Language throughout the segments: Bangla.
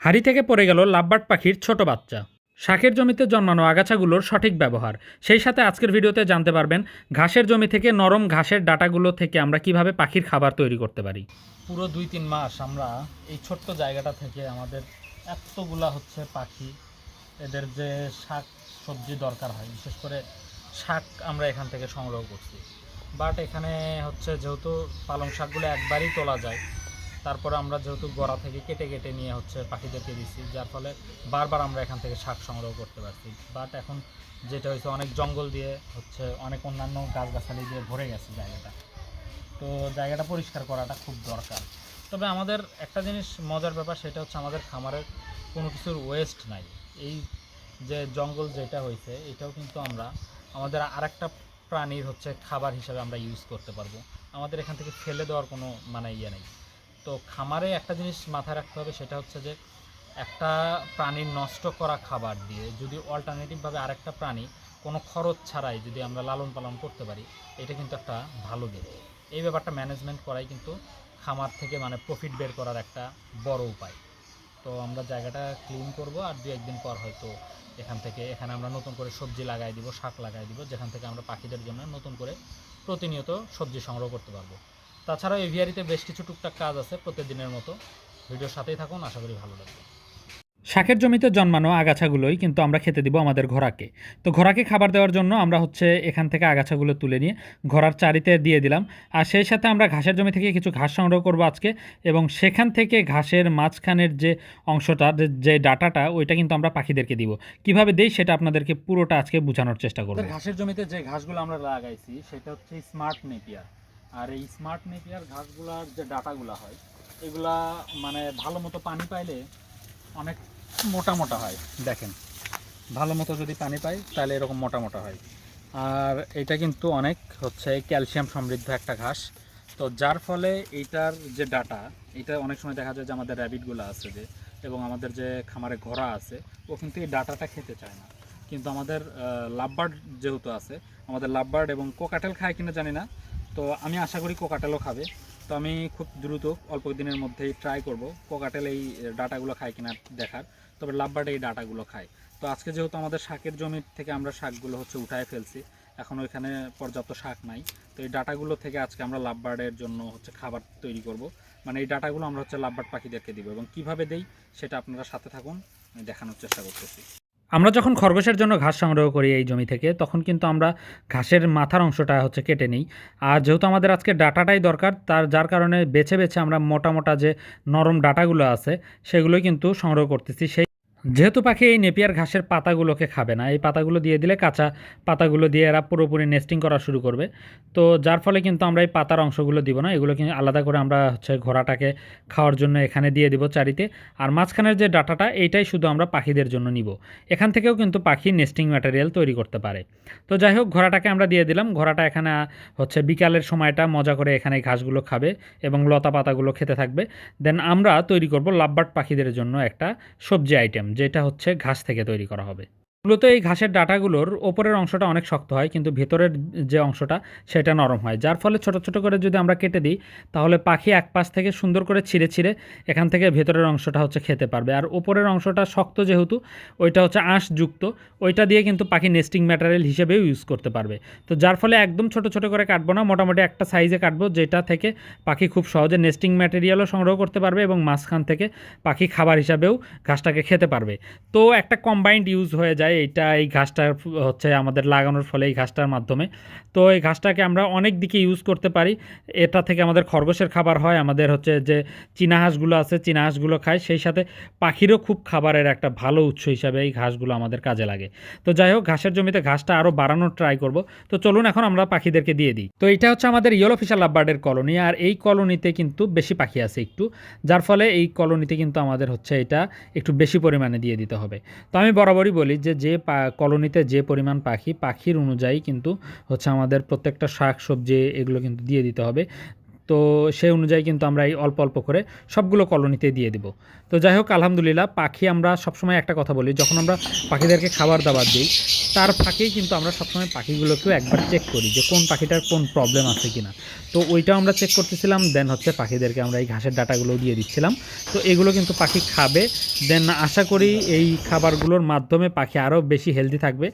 হাড়ি থেকে পড়ে গেল লাভবার্ড পাখির ছোট বাচ্চা। শাকের জমিতে জন্মানো আগাছাগুলোর সঠিক ব্যবহার। সেই সাথে আজকের ভিডিওতে জানতে পারবেন, ঘাসের জমি থেকে নরম ঘাসের ডাটাগুলো থেকে আমরা কীভাবে পাখির খাবার তৈরি করতে পারি। পুরো দুই তিন মাস আমরা এই ছোট্ট জায়গাটা থেকে আমাদের এতগুলা হচ্ছে পাখি, এদের যে শাক সবজি দরকার হয়, বিশেষ করে শাক আমরা এখান থেকে সংগ্রহ করছি। বাট এখানে হচ্ছে যেহেতু পালং শাকগুলো একবারই তোলা যায় তারপরে আমরা যেহেতু গড়া থেকে কেটে কেটে নিয়ে হচ্ছে পাখিদেরকে দিচ্ছি যার ফলে বারবার আমরা এখান থেকে শাক সংগ্রহ করতে পারছি। বাট এখন যেটা হয়েছে, অনেক জঙ্গল দিয়ে হচ্ছে অনেক অন্যান্য গাছগাছালি দিয়ে ভরে গেছে জায়গাটা। তো জায়গাটা পরিষ্কার করাটা খুব দরকার। তবে আমাদের একটা জিনিস মজার ব্যাপার, সেটা হচ্ছে আমাদের খামারের কোনো কিছুর ওয়েস্ট নাই। এই যে জঙ্গল যেটা হয়েছে, এটাও কিন্তু আমরা আমাদের আরেকটা প্রাণীর হচ্ছে খাবার হিসাবে আমরা ইউজ করতে পারব। আমাদের এখান থেকে ফেলে দেওয়ার কোনো মানে ইয়ে নেই। তো খামারে একটা জিনিস মাথায় রাখতে হবে, সেটা হচ্ছে যে একটা প্রাণীর নষ্ট করা খাবার দিয়ে যদি অল্টারনেটিভভাবে আরেকটা প্রাণী কোনো খরচ ছাড়াই যদি আমরা লালন পালন করতে পারি, এটা কিন্তু একটা ভালো দিক। এই ব্যাপারটা ম্যানেজমেন্ট করাই কিন্তু খামার থেকে মানে প্রফিট বের করার একটা বড় উপায়। তো আমরা জায়গাটা ক্লিন করব আর দু একদিন পর হয়তো এখান থেকে, এখানে আমরা নতুন করে সবজি লাগাই দিব, শাক লাগাই দিব, যেখান থেকে আমরা পাখিদের জন্য নতুন করে প্রতিনিয়ত সবজি সংগ্রহ করতে পারব। তাছাড়াও এভিয়ারিতে বেশ কিছু টুকটাক কাজ আছে প্রতিদিনের মতো। ভিডিওর সাথেই থাকুন আশা করি ভালো লাগবে। শাকের জমিতে জন্মানো আগাছাগুলোই কিন্তু আমরা খেতে দিব আমাদের ঘোড়াকে। তো ঘোড়াকে খাবার দেওয়ার জন্য আমরা হচ্ছে এখান থেকে আগাছাগুলো তুলে নিয়ে ঘোড়ার চারিতে দিয়ে দিলাম। আর সেই সাথে আমরা ঘাসের জমি থেকে কিছু ঘাস সংগ্রহ করব আজকে এবং সেখান থেকে ঘাসের মাঝখানের যে অংশটা যে- ডাটাটা ওইটা কিন্তু আমরা পাখিদেরকে দিব। কীভাবে দেই সেটা আপনাদেরকে পুরোটা আজকে বোঝানোর চেষ্টা করব। ঘাসের জমিতে যে ঘাসগুলো আমরা লাগাইছি সেটা হচ্ছে স্মার্ট নেপিয়ার আর এই স্মার্ট নেপিয়ার ঘাসগুলার যে ডাটাগুলো হয়, এগুলা মানে ভালো মতো পানি পাইলে অনেক মোটা মোটা হয়। দেখেন, ভালো মতো যদি পানি পাই, তাহলে এরকম মোটা মোটা হয়। আর এটা কিন্তু অনেক হচ্ছে ক্যালসিয়াম সমৃদ্ধ একটা ঘাস। তো যার ফলে এইটার যে ডাটা, এটা অনেক সময় দেখা যায় যে আমাদের র্যাবিটগুলো আছে যে, এবং আমাদের যে খামারে ঘোড়া আছে, ও কিন্তু এই ডাটাটা খেতে চায় না। কিন্তু আমাদের লাভবার্ড যেহেতু আছে, আমাদের লাভবার্ড এবং কোকাটেল খায় কিনা জানি না তো আমি আশা করি কোকাটেলও খাবে। তো আমি খুব দ্রুত অল্প দিনের মধ্যেই ট্রাই করব কোকাটেল এই ডাটাগুলো খায় কিনা দেখার। তবে লাভবার্ড এই ডাটাগুলো খায়। তো আজকে যেহেতু আমাদের শাকের জমি থেকে আমরা শাকগুলো হচ্ছে উঠায় ফেলছি, এখন ওইখানে পর্যাপ্ত শাক নাই। তো এই ডাটাগুলো থেকে আজকে আমরা লাভবার্ডের জন্য হচ্ছে খাবার তৈরি করব। মানে এই ডাটাগুলো আমরা হচ্ছে লাভবার্ড পাখিদেরকে দিব এবং কীভাবে দেই সেটা আপনারা সাথে থাকুন দেখানোর চেষ্টা করতেছি। আমরা যখন খরগোশের জন্য ঘাস সংগ্রহ করি এই জমি থেকে, তখন কিন্তু আমরা ঘাসের মাথার অংশটা হচ্ছে কেটে নিই। আর যেহেতু আমাদের আজকে ডাটাটাই দরকার, তার, যার কারণে বেছে বেছে আমরা মোটা মোটা যে নরম ডাটাগুলো আছে, সেগুলোই কিন্তু সংগ্রহ করতেছি। সেই যেহেতু পাখি এই নেপিয়ার ঘাসের পাতাগুলোকে খাবে না, এই পাতাগুলো দিয়ে দিলে কাঁচা পাতাগুলো দিয়ে এরা পুরোপুরি নেস্টিং করা শুরু করবে। তো যার ফলে কিন্তু আমরা এই পাতার অংশগুলো দিব না, এগুলো কিন্তু আলাদা করে আমরা হচ্ছে ঘোড়াটাকে খাওয়ার জন্য এখানে দিয়ে দিব চারিতে। আর মাঝখানের যে ডাটাটা, এইটাই শুধু আমরা পাখিদের জন্য নিব। এখান থেকেও কিন্তু পাখি নেস্টিং ম্যাটেরিয়াল তৈরি করতে পারে। তো যাই হোক, ঘোড়াটাকে আমরা দিয়ে দিলাম। ঘোড়াটা এখানে হচ্ছে বিকালের সময়টা মজা করে এখানে ঘাসগুলো খাবে এবং লতা পাতাগুলো খেতে থাকবে। দেন আমরা তৈরি করব লাভবার্ড পাখিদের জন্য একটা সবজি আইটেম যেটা হচ্ছে ঘাস থেকে তৈরি করা হবে। মূলত এই ঘাসের ডাটাগুলোর ওপরের অংশটা অনেক শক্ত হয়, কিন্তু ভেতরের যে অংশটা সেটা নরম হয়। যার ফলে ছোট ছোট করে যদি আমরা কেটে দিই, তাহলে পাখি এক পাশ থেকে সুন্দর করে ছিঁড়ে ছিঁড়ে এখান থেকে ভেতরের অংশটা হচ্ছে খেতে পারবে। আর ওপরের অংশটা শক্ত যেহেতু, ওইটা হচ্ছে আঁশযুক্ত, ওইটা দিয়ে কিন্তু পাখি নেস্টিং ম্যাটেরিয়াল হিসেবেও ইউজ করতে পারবে। তো যার ফলে একদম ছোট ছোট করে কাটবো না, মোটামুটি একটা সাইজে কাটবো, যেটা থেকে পাখি খুব সহজে নেস্টিং ম্যাটেরিয়ালও সংগ্রহ করতে পারবে এবং মাঝখান থেকে পাখি খাবার হিসাবেও ঘাসটাকে খেতে পারবে। তো একটা কম্বাইন্ড ইউজ হয়ে যায় এইটা এই ঘাসটার ফ- হচ্ছে আমাদের লাগানোর ফলে এই ঘাসটার মাধ্যমে। তো এই ঘাসটাকে আমরা অনেক দিকে ইউজ করতে পারি। এটা থেকে আমাদের খরগোশের খাবার হয়, আমাদের হচ্ছে যে চীনা হাঁসগুলো আছে, চীনা হাঁসগুলো খায়, সেই সাথে পাখিরও খুব খাবারের একটা ভালো উৎস হিসাবে এই ঘাসগুলো আমাদের কাজে লাগে। তো যাই হোক, ঘাসের জমিতে ঘাসটা আরও বাড়ানোর ট্রাই করব। তো চলুন এখন আমরা পাখিদেরকে দিয়ে দিই। তো এটা হচ্ছে আমাদের ইয়েলো ফিশার লাভবার্ডের কলোনি আর এই কলোনিতে কিন্তু বেশি পাখি আছে একটু। যার ফলে এই কলোনিতে কিন্তু আমাদের হচ্ছে এটা একটু বেশি পরিমাণে দিয়ে দিতে হবে। তো আমি বরাবরই বলি যে যে কলোনিতে যে পরিমাণ পাখি, পাখির অনুযায়ী কিন্তু হচ্ছে আমাদের প্রত্যেকটা শাক সবজি এগুলো কিন্তু দিয়ে দিতে হবে। তো সেই অনুযায়ী কিন্তু আমরা এই অল্প অল্প করে সবগুলো কলোনিতে দিয়ে দিব। তো যাই হোক, আলহামদুলিল্লাহ পাখি আমরা সবসময় একটা কথা বলি, যখন আমরা পাখিদেরকে খাবার দাবার দিই, তার ফাঁকেই কিন্তু আমরা সবসময় পাখিগুলোকেও একবার চেক করি যে কোন পাখিটার কোন প্রবলেম আছে কিনা। তো ওইটাও আমরা চেক করতেছিলাম দেন হচ্ছে পাখিদেরকে আমরা এই ঘাসের ডাটাগুলো দিয়ে দিচ্ছিলাম। তো এগুলো কিন্তু পাখি খাবে দেন আশা করি এই খাবারগুলোর মাধ্যমে পাখি আরও বেশি হেলদি থাকবে।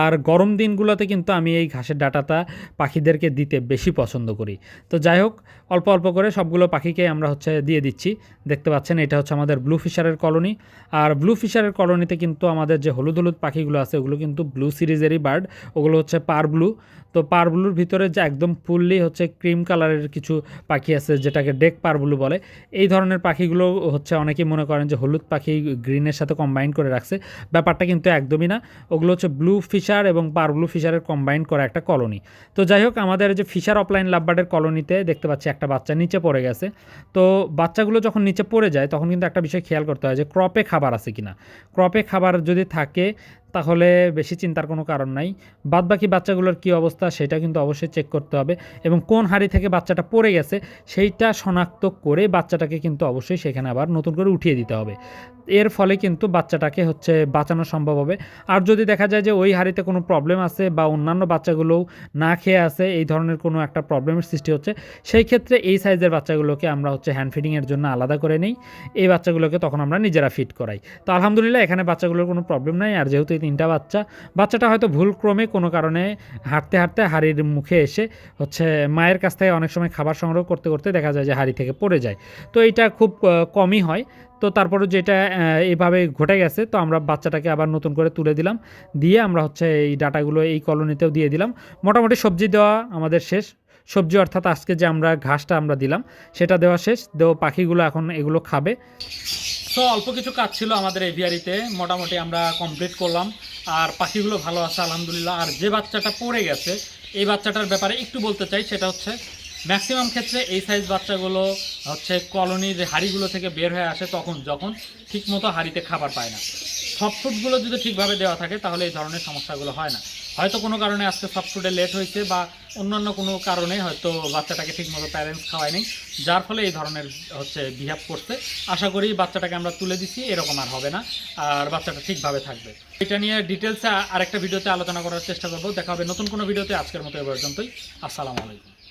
আর গরম দিনগুলোতে কিন্তু আমি এই ঘাসের ডাটাটা পাখিদেরকে দিতে বেশি পছন্দ করি। তো যাই হোক অল্প অল্প করে সবগুলো পাখিকে আমরা হচ্ছে দিয়ে দিচ্ছি। দেখতে পাচ্ছেন, এটা হচ্ছে আমাদের ব্লু ফিশারের কলোনি। আর ব্লু ফিশারের কলোনিতে কিন্তু আমাদের যে হলুদ হলুদ পাখিগুলো আছে, ওগুলো কিন্তু ব্লু সিরিজেরই বার্ড। ওগুলো হচ্ছে পার ব্লু। তো পার ব্লুর ভিতরে যে একদম ফুললি হচ্ছে ক্রিম কালারের কিছু পাখি আছে, যেটাকে ডেক পার ব্লু বলে, এই ধরনের পাখিগুলো হচ্ছে অনেকেই মনে করেন যে হলুদ পাখি গ্রিনের সাথে কম্বাইন করে রাখছে। ব্যাপারটা কিন্তু একদমই না। ওগুলো হচ্ছে ব্লু ফিশার এবং পার ব্লু ফিশারের কম্বাইন করা একটা কলোনি। তো যাই হোক, আমাদের যে ফিশার অফলাইন লাভবার্ডের কলোনিতে দেখতে পাচ্ছি একটা বাচ্চা নিচে পড়ে গেছে। তো বাচ্চাগুলো যখন নিচে পড়ে যায়, তখন কিন্তু একটা বিষয় খেয়াল করতে হয় যে ক্রপে খাবার আছে কিনা। ক্রপে খাবার যদি থাকে, তাহলে বেশি চিন্তার কোনো কারণ নাই। বাদ বাকি বাচ্চাগুলোর কী অবস্থা, সেটা কিন্তু অবশ্যই চেক করতে হবে এবং কোন হাড়ি থেকে বাচ্চাটা পড়ে গেছে, সেইটা শনাক্ত করে বাচ্চাটাকে কিন্তু অবশ্যই সেখানে আবার নতুন করে উঠিয়ে দিতে হবে। এর ফলে কিন্তু বাচ্চাটাকে হচ্ছে বাঁচানো সম্ভব হবে। আর যদি দেখা যায় যে ওই হাড়িতে কোনো প্রবলেম আছে বা অন্যান্য বাচ্চাগুলোও না খেয়ে আছে, এই ধরনের কোনো একটা প্রবলেমের সৃষ্টি হচ্ছে, সেই ক্ষেত্রে এই সাইজের বাচ্চাগুলোকে আমরা হচ্ছে হ্যান্ড ফিডিংয়ের জন্য আলাদা করে নিই। এই বাচ্চাগুলোকে তখন আমরা নিজেরা ফিট করাই। তো আলহামদুলিল্লাহ, এখানে বাচ্চাগুলোর কোনো প্রবলেম নাই। আর যেহেতু এই তিনটা বাচ্চা, বাচ্চাটা হয়তো ভুলক্রমে কোনো কারণে হাঁটতে হাঁটতে হাড়ির মুখে এসে হচ্ছে মায়ের কাছ থেকে অনেক সময় খাবার সংগ্রহ করতে করতে দেখা যায় যে হাড়ি থেকে পড়ে যায়। তো এটা খুব কমই হয়। তো তারপরে যেটা এভাবে ঘটে গেছে, তো আমরা বাচ্চাটাকে আবার নতুন করে তুলে দিলাম। দিয়ে আমরা হচ্ছে এই ডাটাগুলো এই কলোনিতেও দিয়ে দিলাম। মোটামুটি সবজি দেওয়া আমাদের শেষ। সবজি অর্থাৎ আজকে যে আমরা ঘাসটা আমরা দিলাম, সেটা দেওয়া শেষ। দেও পাখিগুলো এখন এগুলো খাবে। তো অল্প কিছু কাজ ছিল আমাদের এভিয়ারিতে মোটামুটি আমরা কমপ্লিট করলাম। আর পাখিগুলো ভালো আছে, আলহামদুলিল্লাহ। আর যে বাচ্চাটা পড়ে গেছে, এই বাচ্চাটার ব্যাপারে একটু বলতে চাই, সেটা হচ্ছে ম্যাক্সিমাম ক্ষেত্রে এই সাইজ বাচ্চাগুলো হচ্ছে কলোনির হাড়িগুলো থেকে বের হয়ে আসে তখন, যখন ঠিকমতো হাড়িতে খাবার পায় না। সফট ফুডগুলো যদি ঠিকভাবে দেওয়া থাকে, তাহলে এই ধরনের সমস্যাগুলো হয় না। হয়তো কোনো কারণে আজকে সফট ফুডে লেট হয়েছে বা অন্যান্য কোনো কারণে হয়তো বাচ্চাটাকে ঠিকমতো প্যারেন্টস খাওয়ায়নি যার ফলে এই ধরনের হচ্ছে বিহেভ করছে। আশা করি বাচ্চাটাকে আমরা তুলে দিচ্ছি এরকম আর হবে না। আর বাচ্চাটা ঠিকভাবে থাকবে। এটা নিয়ে ডিটেলসে আরেকটা ভিডিওতে আলোচনা করার চেষ্টা করব। দেখা হবে নতুন কোনো ভিডিওতে। আজকের মতো এ পর্যন্তই। আসসালামু আলাইকুম।